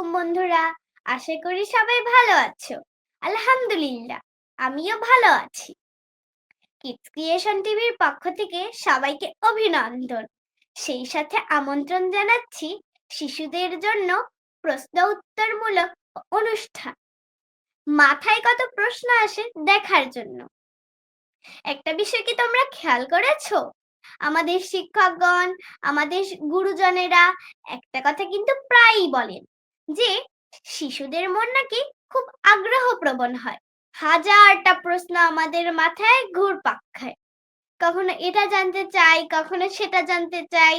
আলাইকুম বন্ধুরা। আশা করি সবাই ভালো আছো। আলহামদুলিল্লাহ, আমিও ভালো আছি। কিডস ক্রিয়েশন টিভির পক্ষ থেকে সবাইকে অভিনন্দন। সেই সাথে আমন্ত্রণ জানাচ্ছি শিশুদের জন্য প্রশ্ন উত্তরমূলক অনুষ্ঠান। মাথায় কত প্রশ্ন আসে দেখার জন্য। একটা বিষয় কি তোমরা খেয়াল করেছ? আমাদের শিক্ষকগণ, আমাদের গুরুজনেরা একটা কথা কিন্তু প্রায়ই বলেন। যে শিশুদের মন নাকি খুব আগ্রহ প্রবণ হয়। হাজারটা প্রশ্ন আমাদের মাথায় ঘুরপাক খায়। কখনো এটা জানতে চাই, কখনো সেটা জানতে চাই।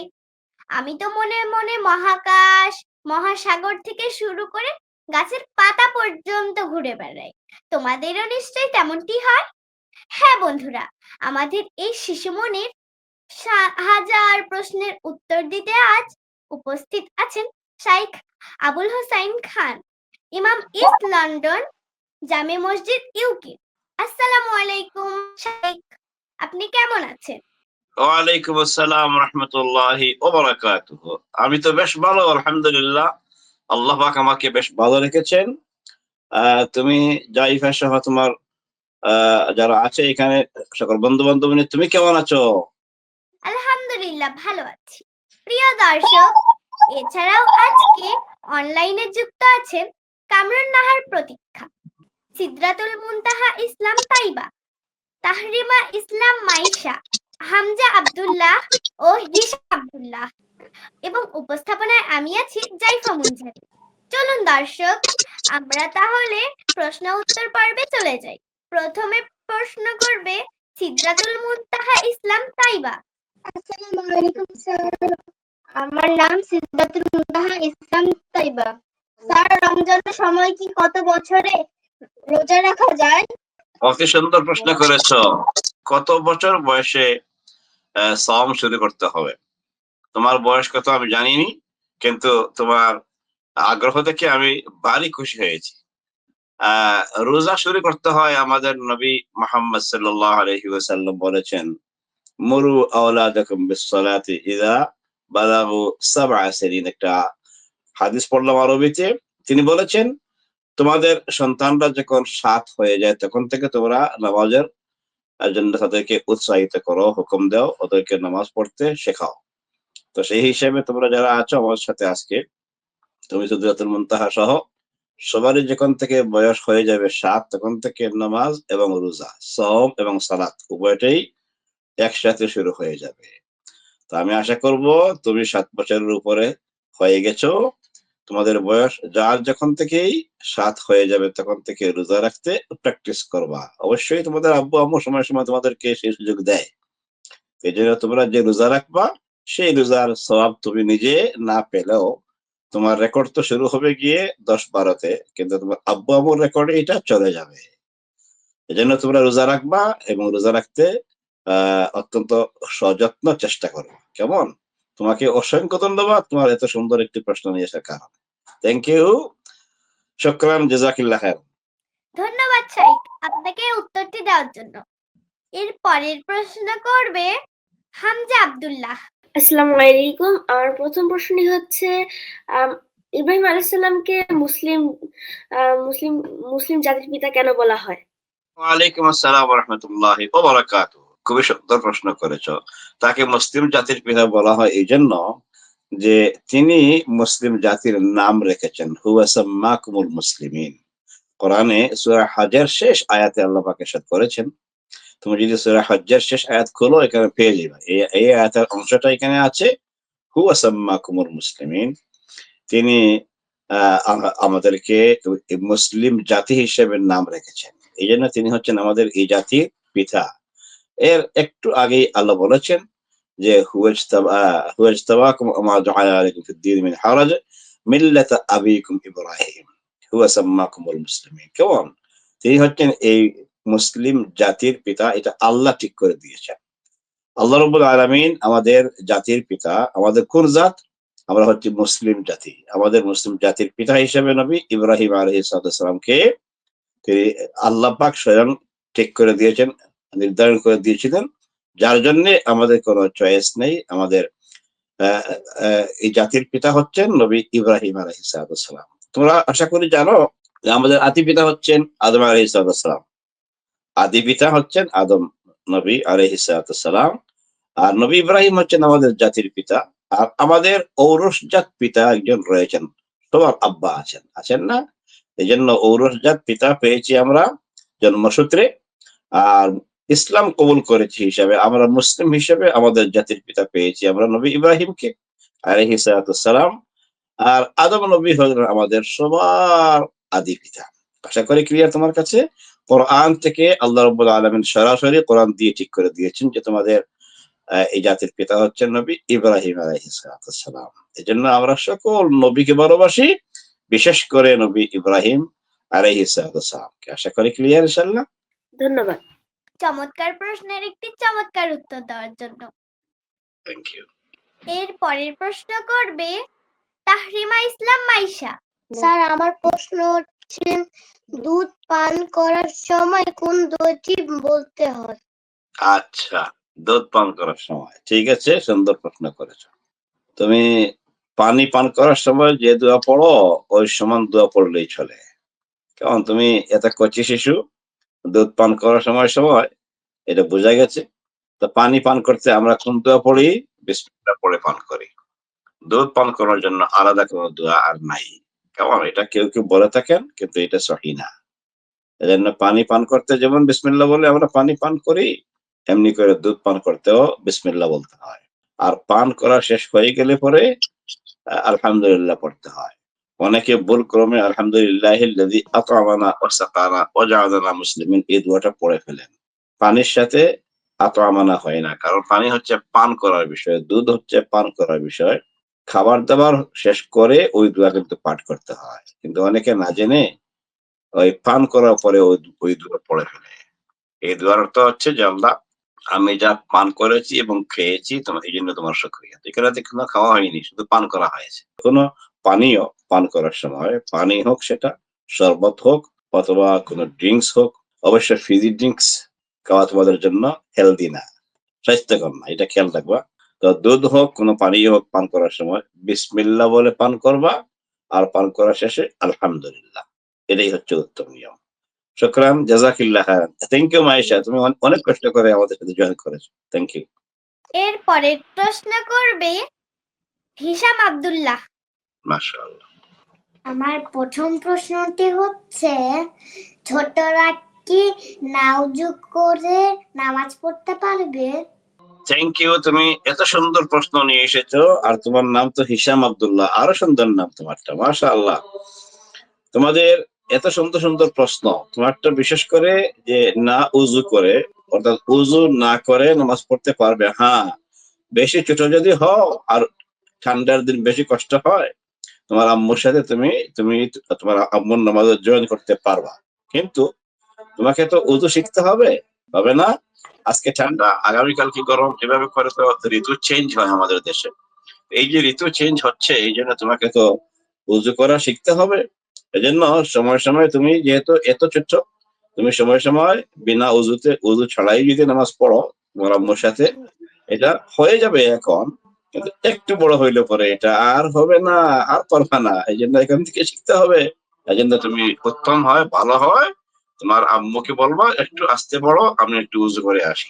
আমি তো মনে মনে মহাকাশ, মহাসাগর থেকে শুরু করে গাছের পাতা পর্যন্ত ঘুরে বেড়াই। তোমাদেরও নিশ্চয়ই তেমনটি হয়? হ্যাঁ বন্ধুরা, আমাদের এই শিশু মনের হাজার প্রশ্নের উত্তর দিতে আজ উপস্থিত আছেন শাইখ আবুল হোসাইন খান ইমাম ইস্ট লন্ডন জামে মসজিদ ইউকে। আসসালামু আলাইকুম শাইখ আপনি কেমন আছেন? ওয়ালাইকুম আসসালাম রহমতুল্লাহি ওবারাকাতুহ আমি তো বেশ ভালো আলহামদুলিল্লাহ। আল্লাহ পাক আমাকে বেশ ভালো রেখেছেন। তুমি জাইফা সহ তোমার আহ, যারা আছে এখানে সকল বন্ধু বান্ধব নিয়ে তুমি কেমন আছো? আলহামদুলিল্লাহ ভালো আছি। প্রিয় দর্শক এছাড়াও আজকে অনলাইনে যুক্ত আছেন কামরুন নাহার প্রতীক্ষা, সিদ্রাতুল মুনতাহা ইসলাম তাইবা, তাহরিমা ইসলাম মাইশা, হামজা আব্দুল্লাহ ও হিসা আব্দুল্লাহ এবং উপস্থাপনায় আমি আছি জাইফা মুনজারি। চলুন দর্শক, আমরা তাহলে প্রশ্ন উত্তর পর্বে চলে যাই। প্রথমে প্রশ্ন করবে সিদ্রাতুল মুনতাহা ইসলাম তাইবা। আসসালামু আলাইকুম স্যার। আমার নাম সিদ্ধাতুল মুন্তাহা ইসলাম তাইবা। স্যার, রমজানের সময় কি কত বছরে রোজা রাখা যায়? অতি সুন্দর প্রশ্ন করেছ। কত বছর বয়সে সম শুরু করতে হবে? তোমার বয়স কত আমি জানিনি, কিন্তু তোমার আগ্রহ থেকে আমি ভারী খুশি হয়েছি। রোজা শুরু করতে হয় আমাদের নবী মোহাম্মদ সাল্লাহ আলহি ওয়াসাল্লাম বলেছেন, মুরু আওলাদাকুম বিসসালাতি ইদা বালাগু সাবআ সিনিন একটা হাদিস পড়লাম আরবিতে। তিনি বলেছেন, তোমাদের সন্তানরা যখন সাত হয়ে যায়, তখন থেকে তোমরা নামাজের জন্য তাদেরকে উৎসাহিত করো, হুকুম দাও, ওদেরকে নামাজ পড়তে শেখাও। তো সেই হিসেবে তোমরা যারা আছো, আমার সাথে আজকে, তুমি সুদরাতুল মুনতাহা সহ, সবারই যখন থেকে বয়স হয়ে যাবে সাত, তখন থেকে নামাজ এবং রোজা সম এবং সালাত, উভয়টাই একসাথে শুরু হয়ে যাবে। তো আমি আশা করব তুমি সাত বছরের উপরে হয়ে গেছো। তোমাদের বয়স যার যখন থেকেই সাত হয়ে যাবে তখন থেকে রোজা রাখতে প্র্যাকটিস করবা। অবশ্যই তোমাদের আব্বু আম্মু সময় সময় তোমাদেরকে সেই সুযোগ দেয়। এই জন্য তোমরা যে রোজা রাখবা, সেই রোজার সবাব তুমি নিজে না পেলেও তোমার রেকর্ড তো শুরু হবে গিয়ে দশ বারোতে, কিন্তু তোমার আব্বু আম্মুর রেকর্ডে এটা চলে যাবে। এই জন্য তোমরা রোজা রাখবা এবং রোজা রাখতে অত্যন্ত সযত্ন চেষ্টা করো। কেমন? তোমাকে অসংখ্য ধন্যবাদ। তোমার এত সুন্দর একটি প্রশ্ন নিয়ে আসার কারণে। থ্যাংক ইউ শুক্রান জেজাকিল্লাহ খায়ের ধন্যবাদ শাইখ আপনাকে উত্তরটি দেওয়ার জন্য। এর পরের প্রশ্ন করবে হামজা আব্দুল্লাহ। আসসালামু আলাইকুম। আমার প্রথম প্রশ্নটি হচ্ছে ইব্রাহিম আলাইসাল্লামকে মুসলিম আহ, মুসলিম মুসলিম জাতির পিতা কেন বলা হয়? ওয়ালাইকুম আসসালাম রহমতুল্লাহ ও বারাকাতু। খুবই সুন্দর প্রশ্ন করেছ। তাকে মুসলিম জাতির পিতা বলা হয় এই জন্য যে তিনি মুসলিম জাতির নাম রেখেছেন। হুয়াসাম্মাকুমুল মুসলিমিন। কোরআনে সূরা হাজার শেষ আয়াতে আল্লাহ পাক ইরশাদ করেছেন। তুমি যদি সূরা হজ্জের শেষ আয়াত খোলো, এখানে পেয়ে যাবে। এই আয়াতের অংশটা এখানে আছে হুয়াসাম্মাকুমুল মুসলিমিন। তিনি আমাদেরকে মুসলিম জাতি হিসেবে নাম রেখেছেন। এই জন্য তিনি হচ্ছেন আমাদের এই জাতির পিতা। এর একটু আগেই আল্লাহ বলেছেন যে হুয়াজতাবাকুম আমা জাআলা আলাইকুম ফিদ-দীন মিন হারাজ মিল্লাতা আবিকুম ইব্রাহিম হুয়া মুসলিমিন। কেমন তিনি হচ্ছেন এই মুসলিম জাতির পিতা, এটা আল্লাহ ঠিক করে দিয়েছেন। আল্লাহ রব্বুল আলামিন আমাদের জাতির পিতা, আমাদের কোন জাত? আমরা হচ্ছে মুসলিম জাতি। আমাদের মুসলিম জাতির পিতা হিসেবে নবী ইব্রাহিম আলহিস সালামকে তিনি আল্লাহ পাক স্বয়ং ঠিক করে দিয়েছেন। নির্ধারণ করে দিয়েছিলেন, যার জন্য আমাদের কোনো চয়েস নেই। আমাদের এই জাতির পিতা হচ্ছেন নবী ইব্রাহিম আলহিসাম তোমরা আশা করি জানো আমাদের আদি পিতা হচ্ছেন আদম আলহিসাম আদি পিতা হচ্ছেন আদম নবী আলহিসাম আর নবী ইব্রাহিম হচ্ছেন আমাদের জাতির পিতা। আর আমাদের ঔরসজাত পিতা একজন রয়েছেন, তোমার আব্বা আছেন। আছেন না? এই জন্য ঔরসজাত পিতা পেয়েছি আমরা জন্মসূত্রে। আর ইসলাম কবুল করেছি হিসাবে, আমরা মুসলিম হিসেবে আমাদের জাতির পিতা পেয়েছি, আমরা নবী ইব্রাহিমকে আলহিসাম আর আদম নবী হলেন আমাদের সবার আদি পিতা। আশা করি ক্লিয়ার তোমার কাছে? কোরআন থেকে আল্লাহ রব্বুল আলমিন সরাসরি কোরআন দিয়ে ঠিক করে দিয়েছেন যে তোমাদের এই জাতির পিতা হচ্ছেন নবী ইব্রাহিম আলাইহিসসালাম এই জন্য আমরা সকল নবীকে ভালোবাসি, বিশেষ করে নবী ইব্রাহিম আলাইহিসসালামকে আশা করি ক্লিয়ার ইনশাল্লাহ ধন্যবাদ। চমৎকার প্রশ্নের একটি চমৎকার উত্তর দেওয়ার জন্য। থ্যাংক ইউ এর পরের প্রশ্ন করবে তাহরিমা ইসলাম মাইশা। স্যার আমার প্রশ্ন হচ্ছে দুধ পান করার সময় কোন দইটি বলতে হয়? আচ্ছা দুধ পান করার সময়। ঠিক আছে সুন্দর প্রশ্ন করেছ। তুমি পানি পান করার সময় যে দোয়া পড়ো ওই সমান দোয়া পড়লেই চলে। কারণ তুমি এত কচি শিশু? দুধ পান করার সময় সময় এটা বোঝা গেছে। তো পানি পান করতে আমরা কোন দোয়া পড়ি? বিসমিল্লাহ পড়ে পান করি। দুধ পান করার জন্য আলাদা কোনো দোয়া আর নাই। কেমন এটা কেউ কেউ বলে থাকেন, কিন্তু এটা সহি না। এজন্য পানি পান করতে যেমন বিসমিল্লা বলে আমরা পানি পান করি, এমনি করে দুধ পান করতেও বিসমিল্লাহ বলতে হয়। আর পান করা শেষ হয়ে গেলে পরে আলহামদুলিল্লাহ পড়তে হয়। অনেকে ভুল ক্রমে আলহামদুলিল্লাহ আতামানা ও সাকানা ও জাহাদানা মুসলিমিন এই দুয়াটা পড়ে ফেলেন। পানির সাথে আতামানা হয় না, কারণ পানি হচ্ছে পান করার বিষয়, দুধ হচ্ছে পান করার বিষয়। খাবার দাবার শেষ করে ওই দোয়া কিন্তু পাঠ করতে হয়। কিন্তু অনেকে না জেনে ওই পান করার পরে ওই ওই দোয়া পড়ে ফেলে। এই দোয়ার অর্থ হচ্ছে যে আল্লাহ, আমি যা পান করেছি এবং খেয়েছি, তোমার এই জন্য তোমার শুক্রিয়া। এখানে কোনো খাওয়া হয়নি, শুধু পান করা হয়েছে। কোনো পানীয় পান করার সময়, পানি হোক সেটা, শরবত হোক অথবা কোনো ড্রিঙ্কস হোক, অবশ্যই ফিজি ড্রিঙ্কস খাওয়া তোমাদের জন্য হেলদি না, স্বাস্থ্যকর না, এটা খেয়াল রাখবা। তো দুধ হোক, কোনো পানীয় হোক পান করার সময় বিসমিল্লা বলে পান করবা আর পান করা শেষে আলহামদুলিল্লাহ, এটাই হচ্ছে উত্তম নিয়ম। শুক্রান, জাজাকিল্লাহ থ্যাংক ইউ মাইশা তুমি অনেক কষ্ট করে আমাদের সাথে জয়েন করেছ। থ্যাংক ইউ এর পরের প্রশ্ন করবে হিসাম আব্দুল্লাহ। মাশাআল্লাহ। আমার প্রথম প্রশ্নটি হচ্ছে ছোটরা কি নাউজু করে নামাজ পড়তে পারবে? থ্যাংক ইউ তুমি এত সুন্দর প্রশ্ন নিয়ে এসেছ আর তোমার নাম তো হিসাম আব্দুল্লাহ আরও সুন্দর নাম তোমারটা মাশাআল্লাহ। তোমাদের এত সুন্দর সুন্দর প্রশ্ন তোমারটা বিশেষ করে যে না উজু করে অর্থাৎ উজু না করে নামাজ পড়তে পারবে হ্যাঁ। বেশি ছোট যদি হও আর ঠান্ডার দিন বেশি কষ্ট হয় তোমার আম্মুর সাথে তুমি তুমি তোমার আম্মুর নামাজ জয়েন করতে পারবা। কিন্তু তোমাকে তো উজু শিখতে হবে হবে না? আজকে ঠান্ডা আগামীকাল কি গরম, এভাবে করে তো ঋতু চেঞ্জ হয় আমাদের দেশে। এই যে ঋতু চেঞ্জ হচ্ছে, এই জন্য তোমাকে তো উজু করা শিখতে হবে। এই জন্য সময় সময় তুমি যেহেতু এত ছোট্ট তুমি সময় সময় বিনা উজুতে, উজু ছাড়াই যদি নামাজ পড়ো তোমার আম্মুর সাথে, এটা হয়ে যাবে এখন। কিন্তু একটু বড় হইলে পরে এটা আর হবে না, আর পারবে না। এই জন্য এখান থেকে শিখতে হবে। এই জন্য তুমি উত্তম হয়, ভালো হয়। তোমার আম্মুকে বলবা, একটু আসতে পড়ো, আমি একটু উজু করে আসি।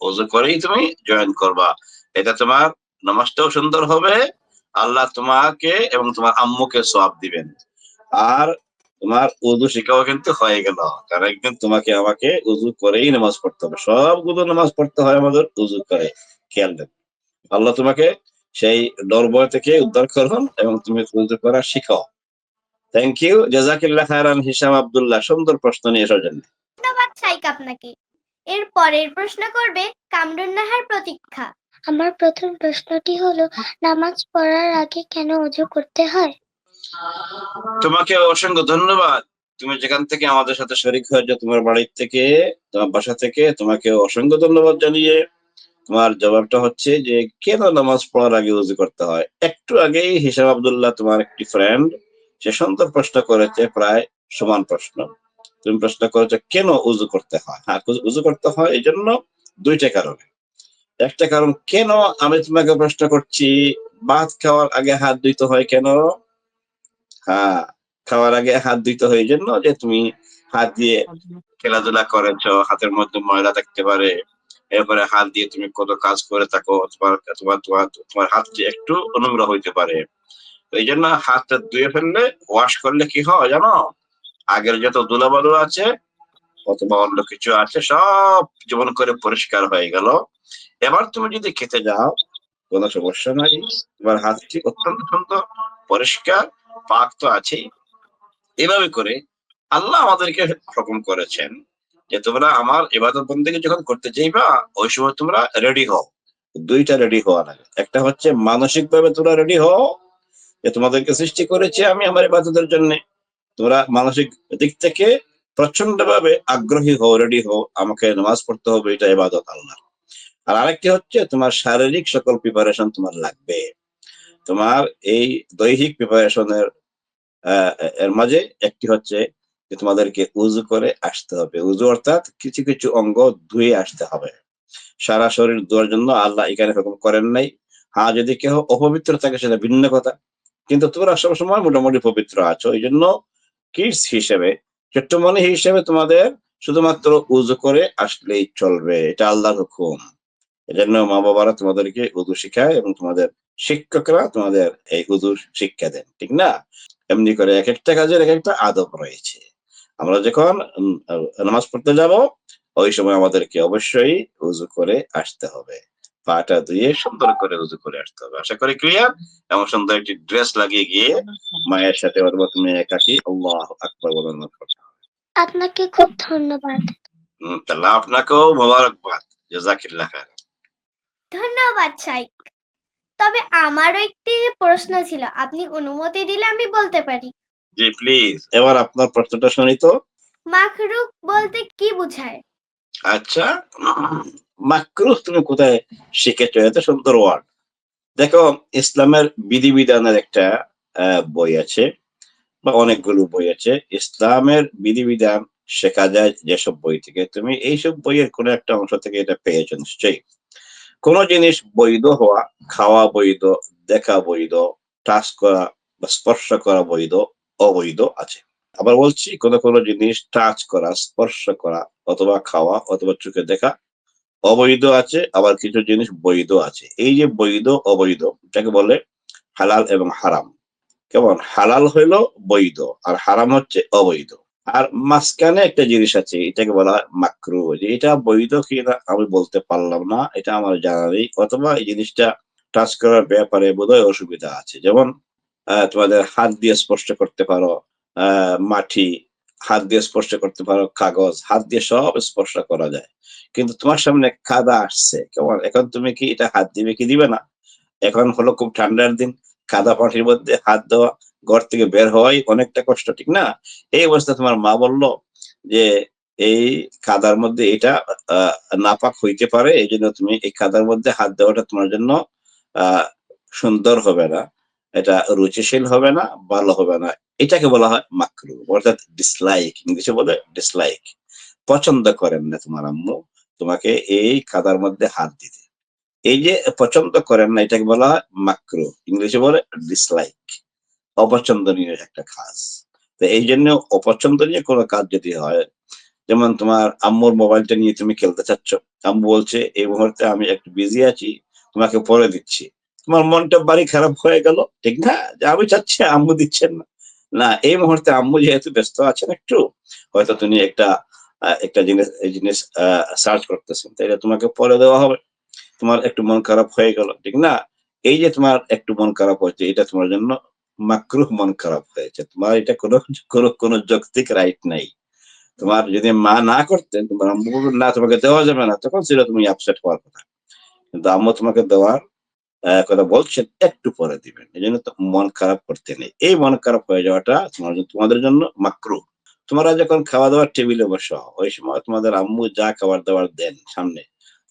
উজু করেই তুমি জয়েন করবা। এটা তোমার নামাজটাও সুন্দর হবে। আল্লাহ তোমাকে এবং তোমার আম্মুকে সব দিবেন। আর তোমার উজু শিখাও কিন্তু হয়ে গেল। কারণ একদিন তোমাকে, আমাকে উজু করেই নামাজ পড়তে হবে। সবগুলো নামাজ পড়তে হয় আমাদের উজু করে। খেয়াল দেন আল্লাহ তোমাকে সেই ডর থেকে উদ্ধার করুন এবং তুমি উজু করা শিখাও। থ্যাংক ইউ জাজাকিল্লাহ খায়রান হিসাম আব্দুল্লাহ সুন্দর প্রশ্ন নিয়ে এসার জন্য ধন্যবাদ সাইক আপনাকে। এর পরের প্রশ্ন করবে কামরুন নাহার প্রতীক্ষা। আমার প্রথম প্রশ্নটি হলো নামাজ পড়ার আগে কেন ওযু করতে হয়? তোমাকে অসংখ্য ধন্যবাদ। তুমি যেখান থেকে আমাদের সাথে শরিক হয়েছো তোমার বাড়ির থেকে তোমার বাসা থেকে তোমাকে অসংখ্য ধন্যবাদ জানিয়ে। তোমার জবাবটা হচ্ছে যে কেন নামাজ পড়ার আগে উজু করতে হয়? একটু আগেই হিসাব আবদুল্লাহ তোমার একটি ফ্রেন্ড সে সুন্দর প্রশ্ন করেছে প্রায় সমান প্রশ্ন। তুমি প্রশ্ন করেছ কেন উজু করতে হয়? হ্যাঁ উজু করতে হয় এই জন্য দুইটা কারণে। একটা কারণ কেন আমি তোমাকে প্রশ্ন করছি ভাত খাওয়ার আগে হাত ধুইতে হয় কেন? হ্যাঁ খাওয়ার আগে হাত ধুইতে হয় এই জন্য যে তুমি হাত দিয়ে খেলাধুলা করেছ হাতের মধ্যে ময়লা থাকতে পারে। এরপরে হাত দিয়ে তুমি কত কাজ করে থাকো, তোমার তোমার তোমার তোমার হাত একটু অনুগ্রহ হইতে পারে। এই জন্য হাতটা ধুয়ে ফেললে ওয়াশ করলে কি হয় জানো? আগের যত ধুলাবালু আছে, অথবা অন্য কিছু আছে, সব যেমন করে পরিষ্কার হয়ে গেল। এবার তুমি যদি খেতে যাও, কোনো সমস্যা নাই। তোমার হাতটি অত্যন্ত সুন্দর, পরিষ্কার, পাক তো আছেই। এভাবে করে আল্লাহ আমাদেরকে হুকুম করেছেন। যে তোমরা আমার ইবাদত বন্দেগী যখন করতে চাইবা ওই সময় তোমরা রেডি হও। দুইটা রেডি হওয়া লাগে। একটা হচ্ছে মানসিক ভাবে তোমরা রেডি হও যে তোমাদেরকে সৃষ্টি করেছে আমি আমার ইবাদতের জন্য। তোমরা মানসিক দিক থেকে প্রচণ্ড ভাবে আগ্রহী হও রেডি হও, আমাকে নামাজ পড়তে হবে, এটা ইবাদত আল্লাহ আর আরেকটি হচ্ছে তোমার শারীরিক সকল প্রিপারেশন তোমার লাগবে। তোমার এই দৈহিক প্রিপারেশনের এর মাঝে একটি হচ্ছে যে তোমাদেরকে উজু করে আসতে হবে। উজু অর্থাৎ কিছু কিছু অঙ্গ ধুয়ে আসতে হবে। সারা শরীর ধোয়ার জন্য আল্লাহ এখানে হুকুম করেন নাই। হ্যাঁ যদি কেউ অপবিত্র থাকে সেটা ভিন্ন কথা। কিন্তু তোমরা সবসময় মোটামুটি পবিত্র আছো। এই জন্য কিডস হিসেবে ছোট্ট মনে হিসেবে তোমাদের শুধুমাত্র উজু করে আসলেই চলবে। এটা আল্লাহর হুকুম। এজন্য মা বাবারা তোমাদেরকে উদু শিখায় এবং তোমাদের শিক্ষকরা তোমাদের এই উদু শিক্ষা দেন। ঠিক না? এমনি করে এক একটা কাজের এক একটা আদব রয়েছে। আমরা যখন নামাজ পড়তে যাব ওই সময় আমাদেরকে অবশ্যই উজু করে আসতে হবে। পাটা ধুয়ে সুন্দর করে উজু করে আসতে হবে। আশা করি ক্লিয়ার এমন সুন্দর একটি ড্রেস লাগিয়ে গিয়ে মায়ের সাথে তুমি একাকি আল্লাহ আকবর বলার করতে হবে আপনাকে খুব ধন্যবাদ। হম, তাহলে আপনাকেও মোবারকবাদ। জাজাকিল্লাহ খায়ের ধন্যবাদ শাইক তবে আমারও একটি প্রশ্ন ছিল। আপনি অনুমতি দিলে আমি বলতে পারি। জি প্লিজ এবার আপনার প্রশ্নটা শুনি তো। মাখরুক বলতে কি বোঝায়? আচ্ছা মাকরুহ তুমি কোথায় শিখেছো? এত সুন্দর ওয়ার্ড দেখো ইসলামের বিধিবিধানের একটা আহ, বই আছে বা অনেকগুলো বই আছে। ইসলামের বিধিবিধান শেখা যায় যেসব বই থেকে। তুমি এইসব বইয়ের কোনো একটা অংশ থেকে এটা পেয়েছ নিশ্চয়ই। কোনো জিনিস বৈধ হওয়া খাওয়া বৈধ দেখা বৈধ টাচ করা বা স্পর্শ করা বৈধ অবৈধ আছে। আবার বলছি, কোনো কোনো জিনিস টাচ করা, স্পর্শ করা, অথবা খাওয়া, অথবা চোখে দেখা অবৈধ আছে, আবার কিছু জিনিস বৈধ আছে। এই যে বৈধ, অবৈধ যাকে বলে হালাল এবং হারাম। কেমন? হালাল হইল বৈধ, আর হারাম হচ্ছে অবৈধ। আর মাঝখানে একটা জিনিস আছে, এটাকে বলা মাকরু। যে এটা বৈধ কিনা আমি বলতে পারলাম না, এটা আমার জানা নেই। অথবা এই জিনিসটা টাচ করার ব্যাপারে বোধহয় অসুবিধা আছে। যেমন তোমাদের হাত দিয়ে স্পর্শ করতে পারো মাটি, হাত দিয়ে স্পর্শ করতে পারো, কাগজ, হাত দিয়ে সব স্পর্শ করা যায়। কিন্তু তোমার সামনে কাদা আসছে। কেমন? এখন তুমি কি এটা হাত দিবে কি দিবে না? এখন হলো খুব ঠান্ডার দিন, কাদা পাটির মধ্যে হাত দেওয়া, ঘর থেকে বের হওয়াই অনেকটা কষ্ট, ঠিক না? এই অবস্থা তোমার মা বলল যে, এই কাদার মধ্যে এটা নাপাক হইতে পারে। এই জন্য তুমি এই কাদার মধ্যে হাত দেওয়াটা তোমার জন্য সুন্দর হবে না। এটা রুচিশীল হবে না, ভালো হবে না। এটাকে বলা হয় মাকরু, অর্থাৎ ডিসলাইক ইংলিশে বলে ডিসলাইক পছন্দ করেন না তোমার আম্মু, তোমাকে এই কাদার মধ্যে হাত দিতে। এই যে পছন্দ করেন না, এটাকে বলা হয় মাকরু, ইংলিশে বলে ডিসলাইক অপছন্দনীয় একটা কাজ। তো এই জন্য অপছন্দনীয় কোনো কাজ যদি হয়, যেমন তোমার আম্মুর মোবাইলটা নিয়ে তুমি খেলতে চাচ্ছ, আম্মু বলছে, এই মুহূর্তে আমি একটু বিজি আছি, তোমাকে পরে দিচ্ছি। তোমার মনটা বাড়ি খারাপ হয়ে গেল। ঠিক না? আমি চাচ্ছি, আম্মু দিচ্ছেন না। না, এই মুহূর্তে আম্মু যেহেতু ব্যস্ত আছেন একটু, হয়তো তুমি একটা একটা জিনিস জিনিস সার্চ করতেছেন। তাই তোমাকে পরে দেওয়া হবে। তোমার একটু মন খারাপ হয়ে গেল, ঠিক না? এই যে তোমার একটু মন খারাপ হয়েছে, এটা তোমার জন্য মাকরুহ মন খারাপ হয়েছে। তোমার এটা কোনো কোনো কোনো যৌক্তিক রাইট নাই। তোমার যদি মা না করতেন, তোমার আম্মু না তোমাকে দেওয়া যাবে না, তখন সেটা তুমি আপসেট হওয়ার কথা। কিন্তু আম্মু তোমাকে দেওয়ার কথা বলছেন, একটু পরে দিবেন। এই জন্য মন খারাপ করতে নেই। এই মন খারাপ হয়ে যাওয়াটা তোমার তোমাদের জন্য মাকরু তোমরা যখন খাওয়া দাওয়ার টেবিলে বসো, ওই সময় তোমাদের আম্মু যা খাবার দাবার দেন সামনে,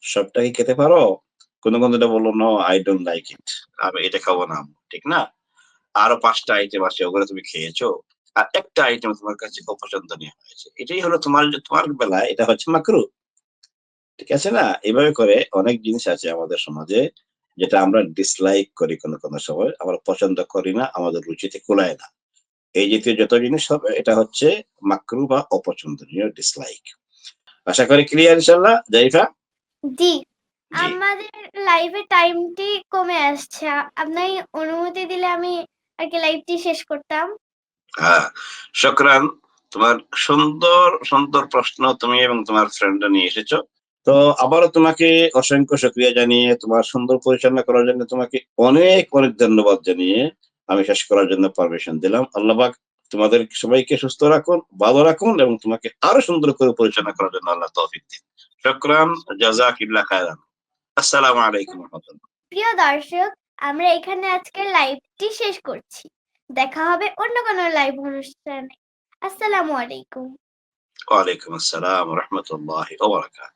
সবটা কি খেতে পারো? কোনো কোনটা বলল no I don't like it আমি এটা খাব না আম্মু, ঠিক না? আরও পাঁচটা আইটেম আছে, ওগুলো তুমি খেয়েছো। আর একটা আইটেম তোমার কাছে অপছন্দনীয় হয়েছে। এটাই হলো তোমার তোমার বেলায় এটা হচ্ছে মাকরু ঠিক আছে না? এভাবে করে অনেক জিনিস আছে আমাদের সমাজে। যেটা আমরা ডিসলাইক করি কোনো কোনো সময় আমরা পছন্দ করি না আমাদের রুচিতে কুলায় না। এই জাতীয় যত জিনিস হবে এটা হচ্ছে মাকরু বা অপছন্দনীয় ডিসলাইক আশা করি ক্লিয়ার ইনশাল্লাহ জাইফা? জি। আমাদের লাইভে টাইমটি কমে আসছে। আপনি অনুমতি দিলে আমি আর কি লাইভটি শেষ করতাম। হ্যাঁ। শুকরান তোমার সুন্দর সুন্দর প্রশ্ন তুমি এবং তোমার ফ্রেন্ড নিয়ে এসেছ। তো আবারও তোমাকে অসংখ্য সক্রিয়া জানিয়ে তোমার সুন্দর পরিচালনা করার জন্য তোমাকে অনেক অনেক ধন্যবাদ জানিয়ে আমি শেষ করার জন্য পারমিশন দিলাম। আল্লাহবাক তোমাদের সবাইকে সুস্থ রাখুন ভালো রাখুন এবং তোমাকে আরও সুন্দর করে পরিচালনা করার জন্য আল্লাহ তৌফিক দিন। শুকরান জাজাকিল্লাহ খায়রান। আসসালামু আলাইকুম রহমতুল্লাহ। প্রিয় দর্শক আমরা এখানে আজকের লাইভটি শেষ করছি। দেখা হবে অন্য কোনো লাইভ অনুষ্ঠানে। আসসালামু আলাইকুম। ওয়ালাইকুম আসসালাম রহমতুল্লাহ ওবরাকাত